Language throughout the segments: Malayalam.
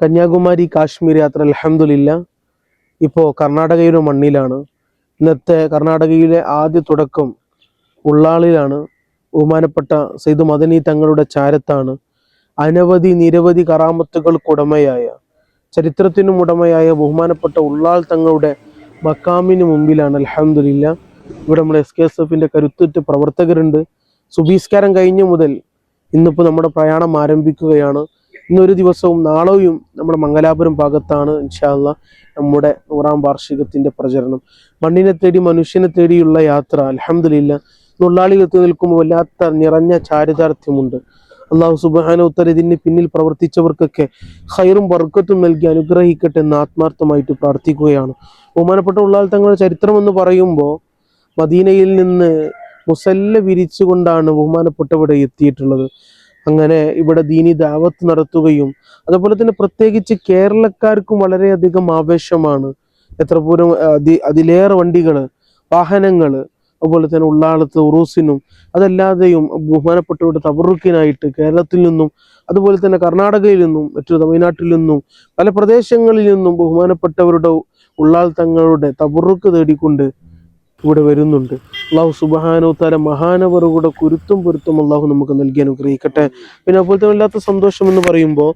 കന്യാകുമാരി കാശ്മീർ യാത്ര അലഹമില്ല ഇപ്പോൾ കർണാടകയുടെ മണ്ണിലാണ്. ഇന്നത്തെ കർണാടകയിലെ ആദ്യ തുടക്കം ഉള്ളാളിലാണ്. ബഹുമാനപ്പെട്ട സെയ്ദ് മദനി തങ്ങളുടെ ചാരത്താണ്. അനവധി നിരവധി കറാമത്തുകൾക്കുടമയായ ചരിത്രത്തിനും ഉടമയായ ബഹുമാനപ്പെട്ട ഉള്ളാൾ തങ്ങളുടെ മക്കാമിന് മുമ്പിലാണ്. അലഹമില്ല ഇവിടെ നമ്മുടെ എസ് കെ എസ് എഫിന്റെ കരുത്തുറ്റ പ്രവർത്തകരുണ്ട്. സുബീസ്കാരം കഴിഞ്ഞ മുതൽ ഇന്നിപ്പോൾ നമ്മുടെ പ്രയാണം ആരംഭിക്കുകയാണ്. ഇന്നൊരു ദിവസവും നാളെയും നമ്മുടെ മംഗലാപുരം ഭാഗത്താണ് ഇൻഷാല്ല നമ്മുടെ നൂറാം വാർഷികത്തിന്റെ പ്രചരണം. മണ്ണിനെ തേടി മനുഷ്യനെ തേടിയുള്ള യാത്ര അലഹമില്ല നുള്ളാളിൽ എത്തി നിൽക്കുമ്പോൾ വല്ലാത്ത നിറഞ്ഞ ചാരിതാർത്ഥ്യമുണ്ട്. അള്ളാഹു സുബാന ഉത്തര ഇതിന് പിന്നിൽ പ്രവർത്തിച്ചവർക്കൊക്കെ ഹൈറും വർക്കത്തും നൽകി അനുഗ്രഹിക്കട്ടെ എന്ന് ആത്മാർത്ഥമായിട്ട് പ്രാർത്ഥിക്കുകയാണ്. ബഹുമാനപ്പെട്ട ഉള്ളാൽ തങ്ങളുടെ ചരിത്രം എന്ന് പറയുമ്പോൾ മദീനയിൽ നിന്ന് മുസല്ല വിരിച്ചുകൊണ്ടാണ് ബഹുമാനപ്പെട്ടവിടെ എത്തിയിട്ടുള്ളത്. അങ്ങനെ ഇവിടെ ദീനി ദാവത്ത് നടത്തുകയും അതുപോലെ തന്നെ പ്രത്യേകിച്ച് കേരളക്കാർക്കും വളരെയധികം ആവേശമാണ്. എത്ര പൂരം അതി അതിലേറെ വണ്ടികൾ വാഹനങ്ങൾ അതുപോലെ തന്നെ ഉള്ളാളത്ത് ഉറൂസിനും അതല്ലാതെയും ബഹുമാനപ്പെട്ടവരുടെ തവറുക്കിനായിട്ട് കേരളത്തിൽ നിന്നും അതുപോലെ തന്നെ കർണാടകയിൽ നിന്നും മറ്റു തമിഴ്നാട്ടിൽ നിന്നും പല പ്രദേശങ്ങളിൽ നിന്നും ബഹുമാനപ്പെട്ടവരുടെ ഉള്ളാൾ തങ്ങളുടെ തബറുക്ക് തേടിക്കൊണ്ട് ഇവിടെ വരുന്നുണ്ട്. അള്ളാഹു സുബാനോ തല മഹാനവറുകളുടെ കുരുത്തും പൊരുത്തും അള്ളാഹു നമുക്ക് നൽകി അനുഗ്രഹിക്കട്ടെ. പിന്നെ അതുപോലെ തന്നെ വല്ലാത്ത സന്തോഷം എന്ന് പറയുമ്പോൾ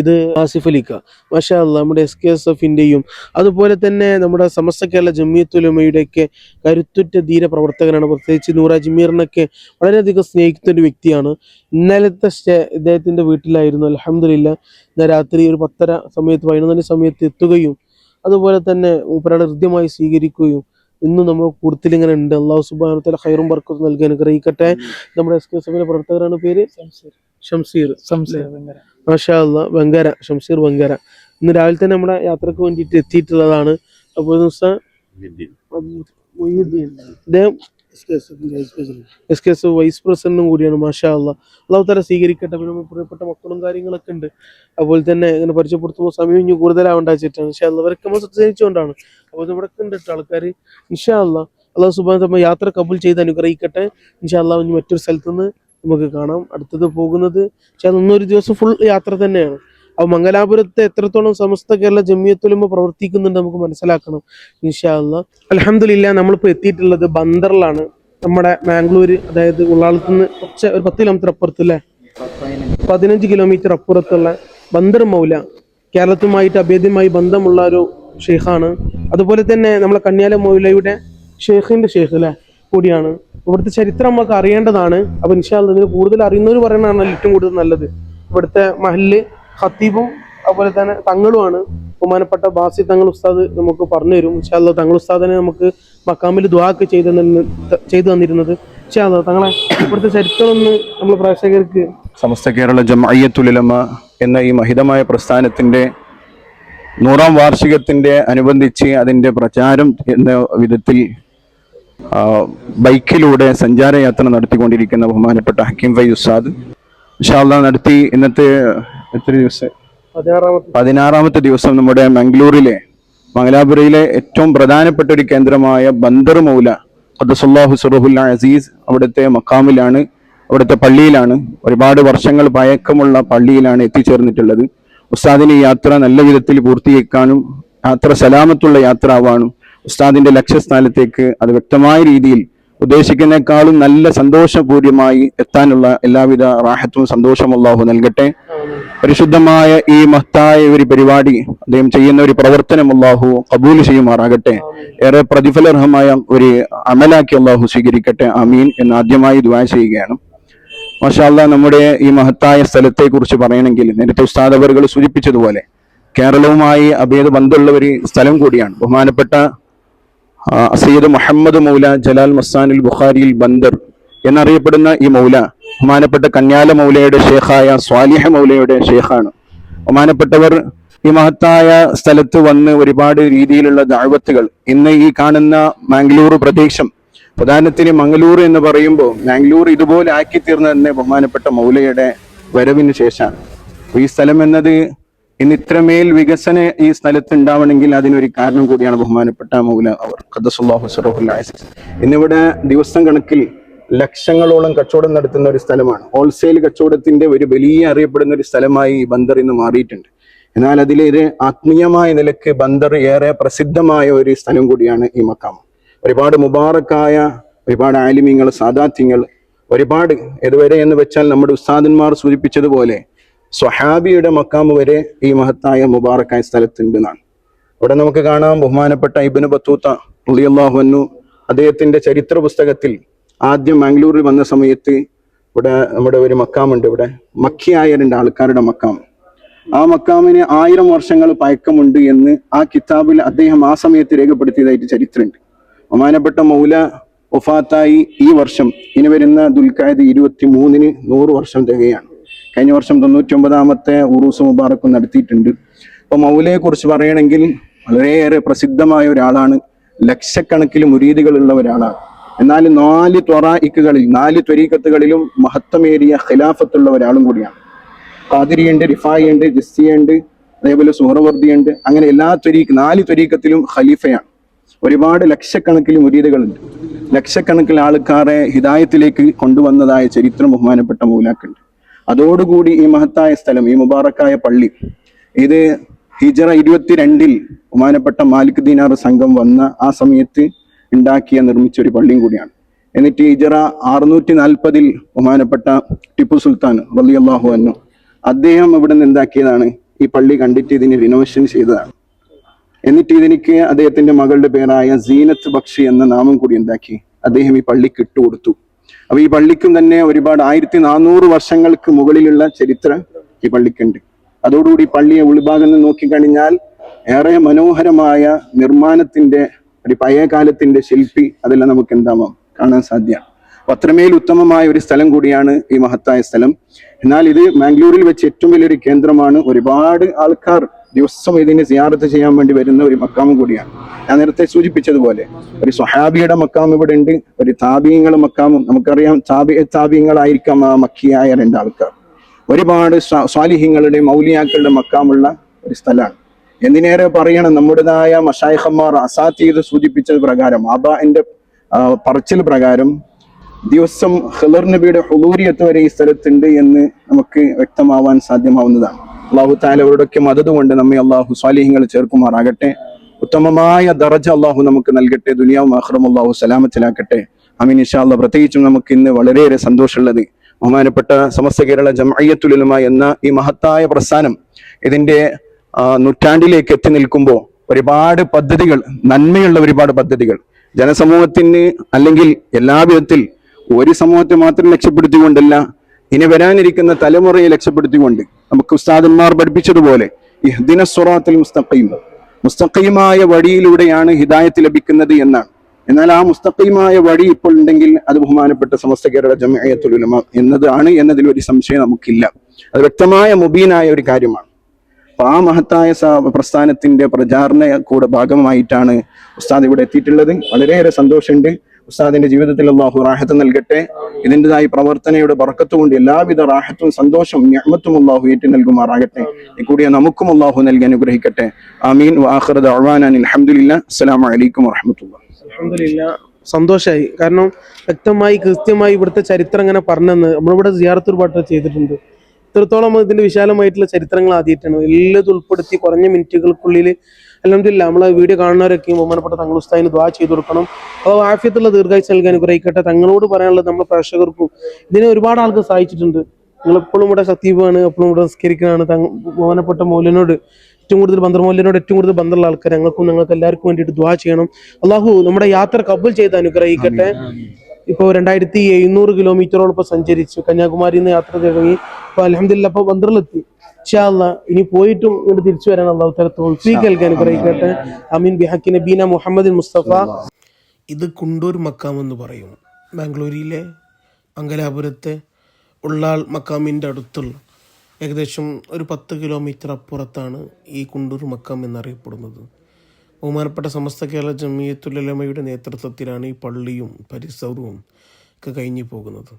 ഇത് ആസിഫ് അലിക്ക മാഷാ അല്ലാ നമ്മുടെ എസ് കെ എസ് എഫിന്റെയും അതുപോലെ തന്നെ നമ്മുടെ സമസ്ത കേരള ജമ്മിയത്തുലമയുടെയൊക്കെ കരുത്തുറ്റ ധീര പ്രവർത്തകനാണ്. പ്രത്യേകിച്ച് നൂറ ജമീറിനൊക്കെ വളരെയധികം സ്നേഹിക്കുന്ന ഒരു വ്യക്തിയാണ്. ഇന്നലത്തെ സ്റ്റേ ഇദ്ദേഹത്തിന്റെ വീട്ടിലായിരുന്നു. അലഹമില്ല ഇന്ന് രാത്രി ഒരു പത്തര സമയത്ത് പതിനൊന്നര സമയത്ത് എത്തുകയും അതുപോലെ തന്നെ മൂപ്പരാളെ ഹൃദ്യമായി സ്വീകരിക്കുകയും ഇന്നും നമ്മൾ കൂടുതൽ ഇങ്ങനെ ഉണ്ട് അള്ളാഹു സുബാനത്തല ഹൈറും ബർക്കത്തും നൽകി അനുഗ്രഹിക്കട്ടെ. നമ്മുടെ എസ് കെ എസ് എഫിന്റെ പ്രവർത്തകരാണ് പേര്? ഷംസീർ മാഷാ വെങ്കര. ഷംസീർ വെങ്കര ഇന്ന് രാവിലെ തന്നെ നമ്മുടെ യാത്രയ്ക്ക് വേണ്ടിയിട്ട് എത്തിയിട്ടുള്ളതാണ്. അപ്പോൾ ദിവസം ഇദ്ദേഹം എസ് കെ എസ് വൈസ് പ്രസിഡന്റും കൂടിയാണ് മാഷാ അള്ളാഹ് അള്ളാഹു തല സ്വീകരിക്കട്ടെ. പിന്നെ പ്രിയപ്പെട്ട മക്കളും കാര്യങ്ങളൊക്കെ ഉണ്ട്. അതുപോലെ തന്നെ ഇങ്ങനെ പരിചയപ്പെടുത്തുമ്പോൾ സമയം ഇനി കൂടുതലാവേണ്ട വെച്ചിട്ടാണ്. പക്ഷേ അവരൊക്കെ നമ്മൾ സംസാരിച്ചുകൊണ്ടാണ് അപ്പോൾ ഇവിടെ ഉണ്ട് കേട്ടോ ആൾക്കാർ ഇൻഷാ അല്ല അള്ളാഹു സുബാൻ തമ്മ യാത്ര കബൂൽ ചെയ്ത് അനുഗ്രഹിക്കട്ടെ. ഇൻഷാ അല്ലാ ഇനി മറ്റൊരു സ്ഥലത്ത് നിന്ന് നമുക്ക് കാണാം. അടുത്തത് പോകുന്നത് പക്ഷേ അന്നൊരു ദിവസം ഫുൾ യാത്ര തന്നെയാണ്. അപ്പോൾ മംഗലാപുരത്തെ എത്രത്തോളം സമസ്ത കേരള ജമിയത്തുലുമ്പ് പ്രവർത്തിക്കുന്നുണ്ട് നമുക്ക് മനസ്സിലാക്കണം ഇൻഷാല്ല അലഹമില്ല നമ്മളിപ്പോൾ എത്തിയിട്ടുള്ളത് ബന്ദറിലാണ്. നമ്മുടെ മാംഗ്ലൂര് അതായത് ഉള്ളാളത്ത് നിന്ന് കുറച്ച് ഒരു പത്ത് കിലോമീറ്റർ അപ്പുറത്ത് അല്ലേ പതിനഞ്ച് കിലോമീറ്റർ അപ്പുറത്തുള്ള ബന്ദർ മൗല. കേരളത്തുമായിട്ട് അഭേദ്യമായി ബന്ധമുള്ള ഒരു ഷെയ്ഖാണ്. അതുപോലെ തന്നെ നമ്മളെ കന്യാല മൗലയുടെ ഷെയ്ഖിന്റെ ഷെയ്ഖ് അല്ലേ കൂടിയാണ്. ഇവിടുത്തെ ചരിത്രം നമുക്ക് അറിയേണ്ടതാണ്. അപ്പൊ ഇൻഷാല്ല കൂടുതൽ അറിയുന്നവർ പറയുന്നതാണ് ഏറ്റവും കൂടുതൽ നല്ലത്. ഇവിടുത്തെ മഹൽ ഖത്തീബും അതുപോലെ തന്നെ തങ്ങളുമാണ്. ബഹുമാനപ്പെട്ട ബാസി തങ്ങൾ ഉസ്താദ് നമുക്ക് പറഞ്ഞു തരും. പക്ഷേ അല്ല തങ്ങൾ ഉസ്താദിനെ നമുക്ക് മക്കാമിൽ ദ്വാക്ക് ചെയ്ത് ചെയ്തു തന്നിരുന്നത്. പക്ഷേ അല്ല തങ്ങളെ ഇവിടുത്തെ ചരിത്രം ഒന്ന് നമ്മൾ പ്രേക്ഷകർക്ക് സമസ്ത കേരള ജമഅയ്യത്തുലമ എന്ന ഈ മഹിതമായ പ്രസ്ഥാനത്തിന്റെ നൂറാം വാർഷികത്തിന്റെ അനുബന്ധിച്ച് അതിന്റെ പ്രചാരം എന്ന വിധത്തിൽ ബൈക്കിലൂടെ സഞ്ചാരയാത്ര നടത്തിക്കൊണ്ടിരിക്കുന്ന ബഹുമാനപ്പെട്ട ഹക്കീം ഫൈ ഉസ്താദ്. ഇൻഷാല്ല നടത്തി ഇന്നത്തെ എത്ര ദിവസം? പതിനാറാമത്തെ ദിവസം നമ്മുടെ മംഗളൂരിലെ മംഗലാപുരയിലെ ഏറ്റവും പ്രധാനപ്പെട്ട ഒരു കേന്ദ്രമായ ബന്ദർ മൗല ഖദ്ദസുല്ലാഹു സുറഹുൽ അസീസ് അവിടുത്തെ മക്കാമിലാണ് അവിടുത്തെ പള്ളിയിലാണ് ഒരുപാട് വർഷങ്ങൾ പഴക്കമുള്ള പള്ളിയിലാണ് എത്തിച്ചേർന്നിട്ടുള്ളത്. ഉസ്താദിന് യാത്ര നല്ല വിധത്തിൽ പൂർത്തീകരിക്കാനും യാത്ര സലാമത്തുള്ള യാത്ര ആവാനും ഉസ്താദിന്റെ ലക്ഷ്യസ്ഥാനത്തേക്ക് അത് വ്യക്തമായ രീതിയിൽ ഉദ്ദേശിക്കുന്നേക്കാളും നല്ല സന്തോഷപൂർവമായി എത്താനുള്ള എല്ലാവിധ റാഹത്തും സന്തോഷമുള്ളാഹു നൽകട്ടെ. പരിശുദ്ധമായ ഈ മഹത്തായ ഒരു പരിപാടി അദ്ദേഹം ചെയ്യുന്ന ഒരു പ്രവർത്തനം അള്ളാഹു കബൂൽ ചെയ്യുമാറാകട്ടെ. ഏറെ പ്രതിഫലർഹമായ ഒരു അമലാക്കി അള്ളാഹു സ്വീകരിക്കട്ടെ. അമീൻ എന്ന് ആദ്യമായി ദുആ ചെയ്യുകയാണ്. മാഷാല്ല നമ്മുടെ ഈ മഹത്തായ സ്ഥലത്തെ കുറിച്ച് പറയണമെങ്കിൽ നേരത്തെ ഉസ്താദ് അവറുകൾ സൂചിപ്പിച്ചതുപോലെ കേരളവുമായി അഭേദ ബന്ധമുള്ള ഒരു സ്ഥലം കൂടിയാണ്. ബഹുമാനപ്പെട്ട സയ്യിദ് മുഹമ്മദ് മൗല ജലാൽ മസ്താനിൽ ബുഖാരിൽ ബന്ദർ എന്നറിയപ്പെടുന്ന ഈ മൗല ബഹുമാനപ്പെട്ട കന്യാല മൗലയുടെ ഷേഖായ സ്വാലിഹ മൗലയുടെ ഷേഖാണ് ബഹുമാനപ്പെട്ടവർ ഈ മഹത്തായ സ്ഥലത്ത് വന്ന് ഒരുപാട് രീതിയിലുള്ള ദാഴ്വത്തുകൾ. ഇന്ന് ഈ കാണുന്ന മാംഗ്ലൂർ പ്രദേശം ഉദാഹരണത്തിന് മംഗളൂർ എന്ന് പറയുമ്പോൾ മാംഗ്ലൂർ ഇതുപോലെ ആക്കി തീർന്ന തന്നെ ബഹുമാനപ്പെട്ട മൗലയുടെ വരവിന് ശേഷമാണ്. ഈ സ്ഥലം എന്നത് ഇന്ന് ഇത്രമേൽ വികസന ഈ സ്ഥലത്ത് ഉണ്ടാവണമെങ്കിൽ അതിനൊരു കാരണം കൂടിയാണ് ബഹുമാനപ്പെട്ട മൗല അവർ. ഇന്നിവിടെ ദിവസം കണക്കിൽ ലക്ഷങ്ങളോളം കച്ചവടം നടത്തുന്ന ഒരു സ്ഥലമാണ്. ഹോൾസെയിൽ കച്ചവടത്തിന്റെ ഒരു വലിയ അറിയപ്പെടുന്ന ഒരു സ്ഥലമായി ഈ ബന്ദർ ഇന്ന് മാറിയിട്ടുണ്ട്. എന്നാൽ അതിലൊരു ആത്മീയമായ നിലയ്ക്ക് ബന്ദർ ഏറെ പ്രസിദ്ധമായ ഒരു സ്ഥലം കൂടിയാണ് ഈ മക്കാം. ഒരുപാട് മുബാറക്കായ ഒരുപാട് ആലിമ്യങ്ങൾ സാദാത്യങ്ങൾ ഒരുപാട് ഇതുവരെ എന്ന് വെച്ചാൽ നമ്മുടെ ഉസ്താദന്മാർ സൂചിപ്പിച്ചതുപോലെ സ്വഹാബിയുടെ മക്കാമ് വരെ ഈ മഹത്തായ മുബാറക്കായ സ്ഥലത്തുണ്ട് എന്നാണ്. ഇവിടെ നമുക്ക് കാണാം ബഹുമാനപ്പെട്ട ഇബിന് ബത്തൂത്ത ഉള്ളിയല്ലാഹുവന്നു അദ്ദേഹത്തിന്റെ ചരിത്ര പുസ്തകത്തിൽ ആദ്യം മാംഗ്ലൂരിൽ വന്ന സമയത്ത് ഇവിടെ നമ്മുടെ ഒരു മക്കാമുണ്ട് ഇവിടെ. മക്കിയായരുടെ ആൾക്കാരുടെ മക്കാം. ആ മക്കാമിന് ആയിരം വർഷങ്ങൾ പഴക്കമുണ്ട് എന്ന് ആ കിതാബിൽ അദ്ദേഹം ആ സമയത്ത് രേഖപ്പെടുത്തിയതായിട്ട് ചരിത്രമുണ്ട്. ബഹുമാനപ്പെട്ട മൗല ഒഫാത്തായി ഈ വർഷം ഇനി വരുന്ന ദുൽഖായത് ഇരുപത്തി മൂന്നിന് നൂറ് വർഷം തികയാണ്. കഴിഞ്ഞ വർഷം തൊണ്ണൂറ്റി ഒമ്പതാമത്തെ ഉറൂസ് മുബാറക്ക് നടത്തിയിട്ടുണ്ട്. അപ്പോൾ മൗലയെ കുറിച്ച് പറയണമെങ്കിൽ വളരെയേറെ പ്രസിദ്ധമായ ഒരാളാണ്. ലക്ഷക്കണക്കിന് മുരീദികളുള്ള ഒരാളാണ്. എന്നാൽ നാല് ത്വറായിക്കുകളിൽ നാല് ത്വരീക്കത്തുകളിലും മഹത്വമേറിയ ഖിലാഫത്തുള്ള ഒരാളും കൂടിയാണ്. കാതിരിയുണ്ട് റിഫായിയുണ്ട് ജസ്സിയുണ്ട് അതേപോലെ സുഹറവർദിയുണ്ട്. അങ്ങനെ എല്ലാ ത്വരീക്ക് നാല് ത്വരീക്കത്തിലും ഖലീഫയാണ്. ഒരുപാട് ലക്ഷക്കണക്കിന് മുരീദുകളുണ്ട്. ലക്ഷക്കണക്കിന് ആൾക്കാരെ ഹിദായത്തിലേക്ക് കൊണ്ടുവന്നതായ ചരിത്രം ബഹുമാനപ്പെട്ട മൂലാക്കുണ്ട്. അതോടുകൂടി ഈ മഹത്തായ സ്ഥലം ഈ മുബാറക്കായ പള്ളി ഇത് ഹിജറ ഇരുപത്തിരണ്ടിൽ ബഹുമാനപ്പെട്ട മാലിക് ദീനാർ സംഘം വന്ന ആ സമയത്ത് ഉണ്ടാക്കിയ നിർമ്മിച്ച ഒരു പള്ളിയും കൂടിയാണ്. എന്നിട്ട് ഈജറ അറുന്നൂറ്റി നാൽപ്പതിൽ ബഹുമാനപ്പെട്ട ടിപ്പു സുൽത്താൻ റലിയല്ലാഹു അന്നു അദ്ദേഹം ഇവിടെ നിന്ന് എന്താക്കിയതാണ്? ഈ പള്ളി കണ്ടിട്ട് ഇതിന് റിനോവേഷൻ ചെയ്തതാണ്. എന്നിട്ട് ഇതിനിക്ക് അദ്ദേഹത്തിന്റെ മകളുടെ പേരായ സീനത്ത് ബക്ഷി എന്ന നാമം കൂടി ഉണ്ടാക്കി അദ്ദേഹം ഈ പള്ളിക്ക് ഇട്ടുകൊടുത്തു അപ്പൊ ഈ പള്ളിക്കും തന്നെ ഒരുപാട് ആയിരത്തി നാനൂറ് വർഷങ്ങൾക്ക് മുകളിലുള്ള ചരിത്രം ഈ പള്ളിക്കുണ്ട്. അതോടുകൂടി പള്ളിയെ ഉൾഭാഗം നിന്ന് നോക്കിക്കഴിഞ്ഞാൽ ഏറെ മനോഹരമായ നിർമ്മാണത്തിന്റെ ഒരു പഴയ കാലത്തിന്റെ ശില്പി അതെല്ലാം നമുക്ക് എന്താവാം കാണാൻ സാധ്യ. അത്രമേൽ ഉത്തമമായ ഒരു സ്ഥലം കൂടിയാണ് ഈ മഹത്തായ സ്ഥലം. എന്നാൽ ഇത് മാംഗ്ലൂരിൽ വെച്ച് ഏറ്റവും വലിയൊരു കേന്ദ്രമാണ്. ഒരുപാട് ആൾക്കാർ ദിവസം ഇതിനെ സിയാറത്ത് ചെയ്യാൻ വേണ്ടി വരുന്ന ഒരു മക്കാമും കൂടിയാണ്. ഞാൻ നേരത്തെ സൂചിപ്പിച്ചതുപോലെ ഒരു സ്വഹാബിയുടെ മക്കാം ഇവിടെ ഉണ്ട് ഒരു താബീങ്ങളുടെ മക്കാമും. നമുക്കറിയാം താബി താപീയങ്ങളായിരിക്കാം ആ മക്കിയായ രണ്ടാൾക്കാർ ഒരുപാട് സ്വാ- സ്വാലിഹ്യങ്ങളുടെ മൗലിയാക്കളുടെ മക്കാമുള്ള ഒരു സ്ഥലമാണ്. എന്തിനേറെ പറയണം? നമ്മുടേതായ മഷായിഹന്മാർ അസാത്തീത് സൂചിപ്പിച്ചത് പ്രകാരം ആബാന്റെ പറച്ചിൽ പ്രകാരം ദിവസം ഹിലർ നബിയുടെ ഹുലൂരിയത്ത് വരെ ഈ സ്ഥലത്തുണ്ട് എന്ന് നമുക്ക് വ്യക്തമാവാൻ സാധ്യമാവുന്നതാണ്. അള്ളാഹു താല മദത് കൊണ്ട് നമ്മെ അള്ളാഹു സ്വാലിഹ്യങ്ങൾ ചേർക്കുമാറാകട്ടെ. ഉത്തമമായ ദറജ അള്ളാഹു നമുക്ക് നൽകട്ടെ. ദുനിയാവും ആഹ്റം അള്ളാഹു സലാമത്തിലാക്കട്ടെ. അമീൻ ഇഷാല്ല പ്രത്യേകിച്ചും നമുക്ക് ഇന്ന് വളരെയേറെ സന്തോഷമുള്ളത്. ബഹുമാനപ്പെട്ട സമസ്ത കേരള ജമഅയ്യത്തുലുമ എന്ന ഈ മഹത്തായ പ്രസ്ഥാനം ഇതിന്റെ നൂറ്റാണ്ടിലേക്ക് എത്തി നിൽക്കുമ്പോൾ ഒരുപാട് പദ്ധതികൾ നന്മയുള്ള ഒരുപാട് പദ്ധതികൾ. ജനസമൂഹത്തിന് അല്ലെങ്കിൽ എല്ലാ വിധത്തിൽ ഒരു സമൂഹത്തെ മാത്രം ലക്ഷ്യപ്പെടുത്തിക്കൊണ്ടല്ല ഇനി വരാനിരിക്കുന്ന തലമുറയെ ലക്ഷ്യപ്പെടുത്തിക്കൊണ്ട് നമുക്ക് ഉസ്താദന്മാർ പഠിപ്പിച്ചതുപോലെ ഇഹ്ദിന മുസ്തഖയും മുസ്തഖീം മുസ്തഖീമായ വഴിയിലൂടെയാണ് ഹിദായത്ത് ലഭിക്കുന്നത് എന്നാണ്. എന്നാൽ ആ മുസ്തഖീമായ വഴി ഇപ്പോൾ ഉണ്ടെങ്കിൽ അത് ബഹുമാനപ്പെട്ട സമസ്ത കേരള ജമയത്തുലമ എന്നതാണ് എന്നതിൽ ഒരു സംശയം നമുക്കില്ല. അത് വ്യക്തമായ മുബീനായ ഒരു കാര്യമാണ്. അപ്പൊ ആ മഹത്തായ പ്രസ്ഥാനത്തിന്റെ പ്രചാരണ കൂടെ ഭാഗമായിട്ടാണ് ഉസ്താദ് ഇവിടെ എത്തിയിട്ടുള്ളത്. വളരെയേറെ സന്തോഷമുണ്ട്. ഉസ്താദിന്റെ ജീവിതത്തിൽ അള്ളാഹു റാഹത്ത് നൽകട്ടെ. ഇതിന്റെതായി പ്രവർത്തനയുടെ കൊണ്ട് എല്ലാവിധ റാഹത്തും സന്തോഷം ഞമ്മത്തും അള്ളാഹു ഏറ്റു നൽകുമാറാകട്ടെ. ഇക്കൂടിയ നമുക്കും അള്ളാഹു നൽകി അനുഗ്രഹിക്കട്ടെ. ആമീൻ. വാഹൃദ് അഹ്വാനാൻ അലഹമുല്ല അസ്സലാമു അലൈക്കും വറഹമത്തുള്ള സന്തോഷമായി കാരണം വ്യക്തമായി കൃത്യമായി ഇവിടുത്തെ ചരിത്രം അങ്ങനെ പറഞ്ഞെന്ന് നമ്മളിവിടെ സിയാറത്തൊരു പാട്ട് ചെയ്തിട്ടുണ്ട്. ഇത്രത്തോളം ഇതിന്റെ വിശാലമായിട്ടുള്ള ചരിത്രങ്ങൾ ആദ്യമായിട്ടാണ്. എല്ലാം ഉൾപ്പെടുത്തി കുറഞ്ഞ മിനിറ്റുകൾക്കുള്ളിൽ അലഹമില്ല നമ്മളെ വീഡിയോ കാണുന്നവരൊക്കെയും ബഹുമാനപ്പെട്ട തങ്ങൾ ഉസ്താദിന് ദ്വാ ചെയ്തു കൊടുക്കണം. അപ്പോൾ ആഫ്യത്തുള്ള ദീർഘാഴ്ച നൽകാൻ അനുഗ്രഹിക്കട്ടെ തങ്ങളോട് പറയാനുള്ളത് നമ്മുടെ പ്രേക്ഷകർക്കും ഇതിനെ ഒരുപാട് ആൾക്ക് സഹായിച്ചിട്ടുണ്ട്. നിങ്ങൾ എപ്പോഴും ഇവിടെ സത്യമാണ് എപ്പോഴും ഇവിടെ സംസ്കരിക്കുകയാണ് തങ്ങ ബഹുമാനപ്പെട്ട മൗലിനോട് ഏറ്റവും കൂടുതൽ ബന്ധമൂല്യനോട് ഏറ്റവും കൂടുതൽ ബന്ധമുള്ള ആൾക്കാർ ഞങ്ങൾക്കും ഞങ്ങൾക്ക് എല്ലാവർക്കും വേണ്ടിയിട്ട് ദ്വാ ചെയ്യണം. അള്ളാഹു നമ്മുടെ യാത്ര കബുൽ ചെയ്ത് അനുഗ്രഹിക്കട്ടെ. ഇപ്പോൾ രണ്ടായിരത്തി എഴുന്നൂറ് കിലോമീറ്ററോളം ഇപ്പോൾ സഞ്ചരിച്ചു കന്യാകുമാരിയിൽ നിന്ന് യാത്ര തുടങ്ങി ഇപ്പോൾ അലഹമില്ല ഇപ്പോൾ ബന്ദറിലെത്തി ഇൻഷാല്ല ഇനി പോയിട്ടും ഇങ്ങോട്ട് തിരിച്ചു വരാൻ അള്ളാഹു തല കേൾക്കാൻ നൽകി അനുഗ്രഹിക്കട്ടെ. അമീൻ. ബിഹാക്കി നബീന മുഹമ്മദ് മുസ്തഫ. ഇത് കുണ്ടൂർ മക്കാം എന്ന് പറയും. ബാംഗ്ലൂരിലെ മംഗലാപുരത്തെ ഉള്ളാൾ മക്കാമിന്റെ അടുത്തുള്ള ഏകദേശം ഒരു പത്ത് കിലോമീറ്റർ അപ്പുറത്താണ് ഈ കുണ്ടൂർ മക്കാം എന്നറിയപ്പെടുന്നത്. ബഹുമാനപ്പെട്ട സമസ്ത കേരള ജമിയത്തുലമയുടെ നേതൃത്വത്തിലാണ് ഈ പള്ളിയും പരിസരവും ഒക്കെ കഴിഞ്ഞു പോകുന്നത്.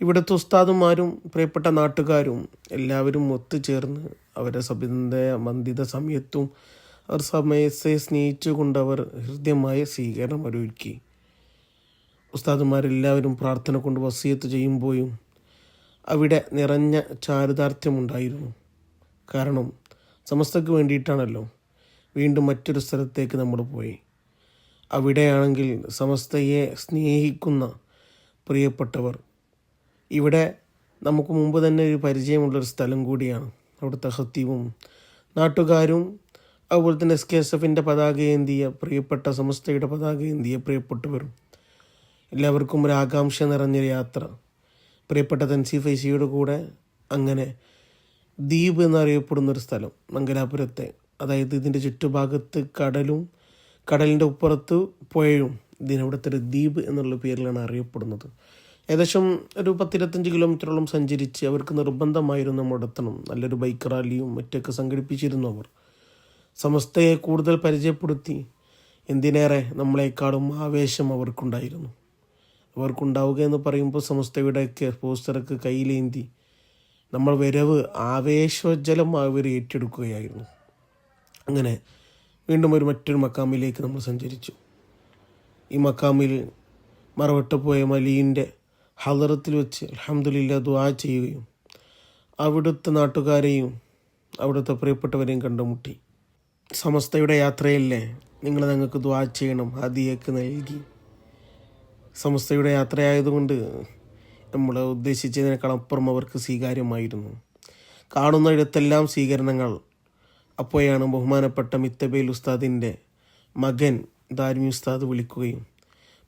ഇവിടുത്തെ ഉസ്താദുമാരും പ്രിയപ്പെട്ട നാട്ടുകാരും എല്ലാവരും ഒത്തുചേർന്ന് അവരെ സബിന്ദ മന്ദിത സമയത്തും അവർ സമയത്തെ സ്നേഹിച്ചുകൊണ്ട് അവർ ഹൃദ്യമായ സ്വീകരണം ഒരുക്കി. ഉസ്താദുമാരെല്ലാവരും പ്രാർത്ഥന കൊണ്ട് വസീയത്ത് ചെയ്യുമ്പോഴും അവിടെ നിറഞ്ഞ ചാരിതാർത്ഥ്യമുണ്ടായിരുന്നു കാരണം സമസ്തക്ക് വേണ്ടിയിട്ടാണല്ലോ വീണ്ടും മറ്റൊരു സ്ഥലത്തേക്ക് നമ്മൾ പോയി. അവിടെയാണെങ്കിൽ സമസ്തയെ സ്നേഹിക്കുന്ന പ്രിയപ്പെട്ടവർ. ഇവിടെ നമുക്ക് മുമ്പ് തന്നെ ഒരു പരിചയമുള്ളൊരു സ്ഥലം കൂടിയാണ്. അവിടുത്തെ ഹത്തീവും നാട്ടുകാരും അതുപോലെ തന്നെ എസ് കെ എസ് എഫിന്റെ പതാക ഏന്തിയ പ്രിയപ്പെട്ട സമസ്തയുടെ പതാക ഏന്തിയ പ്രിയപ്പെട്ടവരും. എല്ലാവർക്കും ഒരു ആകാംക്ഷ നിറഞ്ഞൊരു യാത്ര. പ്രിയപ്പെട്ട തൻസീഫ് ഐസിയുടെ കൂടെ അങ്ങനെ ദ്വീപ് എന്നറിയപ്പെടുന്നൊരു സ്ഥലം മംഗലാപുരത്തെ. അതായത് ഇതിന്റെ ചുറ്റുഭാഗത്ത് കടലും കടലിന്റെ ഉപ്പുറത്ത് പുഴയും ഇതിനവിടുത്തെ ഒരു ദ്വീപ് എന്നുള്ള പേരിലാണ് അറിയപ്പെടുന്നത്. ഏകദേശം ഒരു പത്തിരുപത്തഞ്ച് കിലോമീറ്ററോളം സഞ്ചരിച്ച് അവർക്ക് നിർബന്ധമായിരുന്നു നമ്മൾ എത്തണം നല്ലൊരു ബൈക്ക് റാലിയും മറ്റൊക്കെ സംഘടിപ്പിച്ചിരുന്നു അവർ. സമസ്തയെ കൂടുതൽ പരിചയപ്പെടുത്തി എന്തിനേറെ നമ്മളെക്കാളും ആവേശം അവർക്കുണ്ടായിരുന്നു. അവർക്കുണ്ടാവുക എന്ന് പറയുമ്പോൾ സമസ്തയുടെയൊക്കെ പോസ്റ്ററൊക്കെ കയ്യിലേന്തി നമ്മൾ വരവ് ആവേശോജ്ജലം അവർ ഏറ്റെടുക്കുകയായിരുന്നു. അങ്ങനെ വീണ്ടും ഒരു മറ്റൊരു മക്കാമിലേക്ക് നമ്മൾ സഞ്ചരിച്ചു. ഈ മക്കാമിൽ മറവിട്ട് പോയ മലീന്റെ ഹലറത്തിൽ വെച്ച് അലഹമ്മദില്ല ദുആ ചെയ്യുകയും അവിടുത്തെ നാട്ടുകാരെയും അവിടുത്തെ പ്രിയപ്പെട്ടവരെയും കണ്ടുമുട്ടി. സമസ്തയുടെ യാത്രയല്ലേ നിങ്ങൾ ഞങ്ങൾക്ക് ദുആ ചെയ്യണം ഹദിയക്ക് നൽകി. സമസ്തയുടെ യാത്രയായതുകൊണ്ട് നമ്മൾ ഉദ്ദേശിച്ചതിനേക്കാൾ അപ്പുറം അവർക്ക് സ്വീകാര്യമായിരുന്നു. കാണുന്നിടത്തെല്ലാം സ്വീകരണങ്ങൾ അപ്പോഴാണ് ബഹുമാനപ്പെട്ട മിത്തബേൽ ഉസ്താദിന്റെ മകൻ ദാരിമി ഉസ്താദ് വിളിക്കുകയും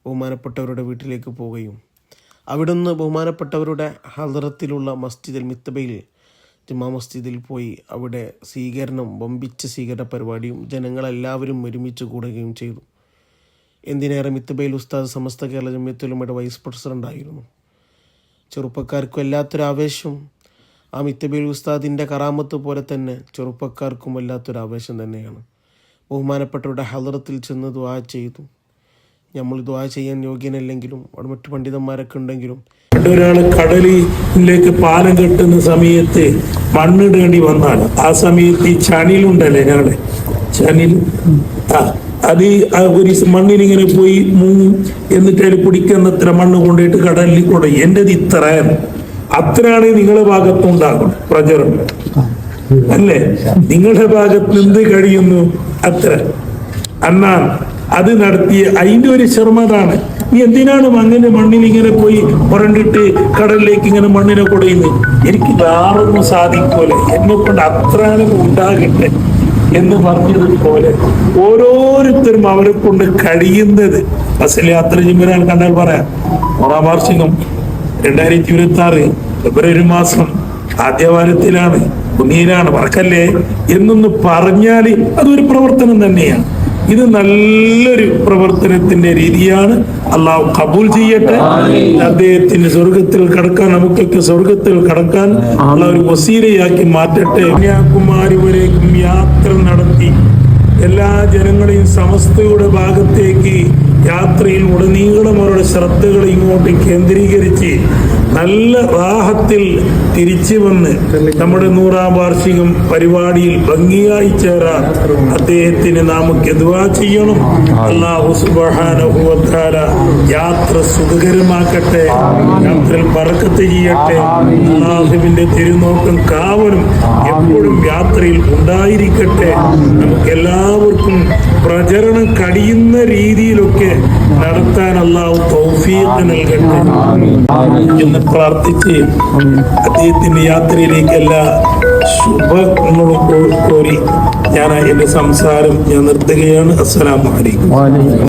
ബഹുമാനപ്പെട്ടവരുടെ വീട്ടിലേക്ക് പോവുകയും. അവിടുന്ന് ബഹുമാനപ്പെട്ടവരുടെ ഹദറത്തിലുള്ള മസ്ജിദിൽ മിത്തബയിൽ ജുമാ മസ്ജിദിൽ പോയി അവിടെ സ്വീകരണം വമ്പിച്ച സ്വീകരണ പരിപാടിയും ജനങ്ങളെല്ലാവരും ഒരുമിച്ച് കൂടുകയും ചെയ്തു. എന്തിനേറെ മിത്തബയിൽ ഉസ്താദ് സമസ്ത കേരള ജമ്യത്തിലുമയുടെ വൈസ് പ്രസിഡന്റ് ആയിരുന്നു ചെറുപ്പക്കാർക്കും എല്ലാത്തൊരു ആവേശം ആ മിത്തബയിൽ ഉസ്താദിന്റെ കറാമത്ത് പോലെ തന്നെ ചെറുപ്പക്കാർക്കും വല്ലാത്തൊരു ആവേശം തന്നെയാണ്. ബഹുമാനപ്പെട്ടവരുടെ ഹലറത്തിൽ ചെന്ന് ദ്വാ ചെയ്തു. നമ്മൾ ദ്വാ ചെയ്യാൻ യോഗ്യനല്ലെങ്കിലും അവിടെ മറ്റു പണ്ഡിതന്മാരൊക്കെ ഉണ്ടെങ്കിലും ഒരാൾ കടലിലേക്ക് പാലം കെട്ടുന്ന സമയത്ത് മണ്ണിടേണ്ടി വന്നാൽ ആ സമയത്ത് ഈ ചണിലുണ്ടല്ലേ ഞങ്ങളുടെ? ചണിൽ അത് ഒരു മണ്ണിലിങ്ങനെ പോയി മൂ എന്നിട്ട് അതിൽ പിടിക്കുന്നത്ര മണ്ണ് കൊണ്ടുപോയിട്ട് കടലിൽ കൊടുക്കും എന്റെത് ഇത്രയാണ്. അത്രയാണ് നിങ്ങളുടെ ഭാഗത്തുണ്ടാകും പ്രചരണം. അല്ലേ? നിങ്ങളുടെ ഭാഗത്ത് എന്ത് കഴിയുന്നു? അത്ര. എന്നാൽ അത് നടത്തിയ അതിന്റെ ഒരു ശ്രമതാണ് നീ എന്തിനാണ് അങ്ങനെ മണ്ണിൽ ഇങ്ങനെ പോയി പുരണ്ടിട്ട് കടലിലേക്ക് ഇങ്ങനെ മണ്ണിനെ കൊടയുന്നത്? എനിക്ക് വേറൊന്നും സാധിക്കൂല. എന്നെ കൊണ്ട് അത്രാനും ഉണ്ടാകട്ടെ എന്ന് പറഞ്ഞതുപോലെ ഓരോരുത്തരും അവരെ കൊണ്ട് കഴിയുന്നത്. ബസ്സിൽ യാത്ര ചെയ്യുമ്പോൾ കണ്ടാൽ പറയാം. ഓറാം വാർഷികം. രണ്ടായിരത്തി ഇരുപത്തി ആറ് ഫെബ്രുവരി മാസം ആദ്യവാരത്തിലാണ് ഭൂമിയിലാണ് വറക്കല്ലേ എന്നൊന്ന് പറഞ്ഞാൽ അതൊരു പ്രവർത്തനം തന്നെയാണ്. ഇത് നല്ലൊരു പ്രവർത്തനത്തിന്റെ രീതിയാണ്. അള്ളാഹു കബൂൽ ചെയ്യട്ടെ. അദ്ദേഹത്തിന് സ്വർഗത്തിൽ കടക്കാൻ നമുക്കൊക്കെ സ്വർഗത്തിൽ കടക്കാൻ ഉള്ള ഒരു വസീലയാക്കി മാറ്റട്ടെ. കന്യാകുമാരി വരേക്കും യാത്ര നടത്തി. എല്ലാ ജനങ്ങളെയും സമസ്തയുടെ ഭാഗത്തേക്ക് യാത്രയിൽ ഉടനീളം അവരുടെ ശ്രദ്ധകൾ ഇങ്ങോട്ട് കേന്ദ്രീകരിച്ച് നല്ല റാഹത്തിൽ തിരിച്ചു വന്ന് നമ്മുടെ നൂറാം വാർഷികം പരിപാടിയിൽ ഭംഗിയായി ചേരാൻ അദ്ദേഹത്തിന് നാമക്ക് എന്തുവാ ചെയ്യണം. അള്ളാഹു യാത്ര സുഖകരമാക്കട്ടെ. യാത്രയിൽ പറക്കത്ത് ചെയ്യട്ടെ. അള്ളാഹുവിന്റെ തിരുനോക്കം കാവലും എപ്പോഴും യാത്രയിൽ ഉണ്ടായിരിക്കട്ടെ. നമുക്ക് എല്ലാവർക്കും പ്രചരണം കഴിയുന്ന രീതിയിലൊക്കെ നടത്താൻ അള്ളാഹു തൗഫീഖ് നൽകട്ടെ. എന്ന് പ്രാർത്ഥിച്ച് അദ്ദേഹത്തിന്റെ യാത്രയിലേക്ക് എല്ലാ ശുഭങ്ങളും കോരി ഞാൻ എന്റെ സംസാരം ഞാൻ നിർത്തുകയാണ്. അസ്സലാമു അലൈക്കും.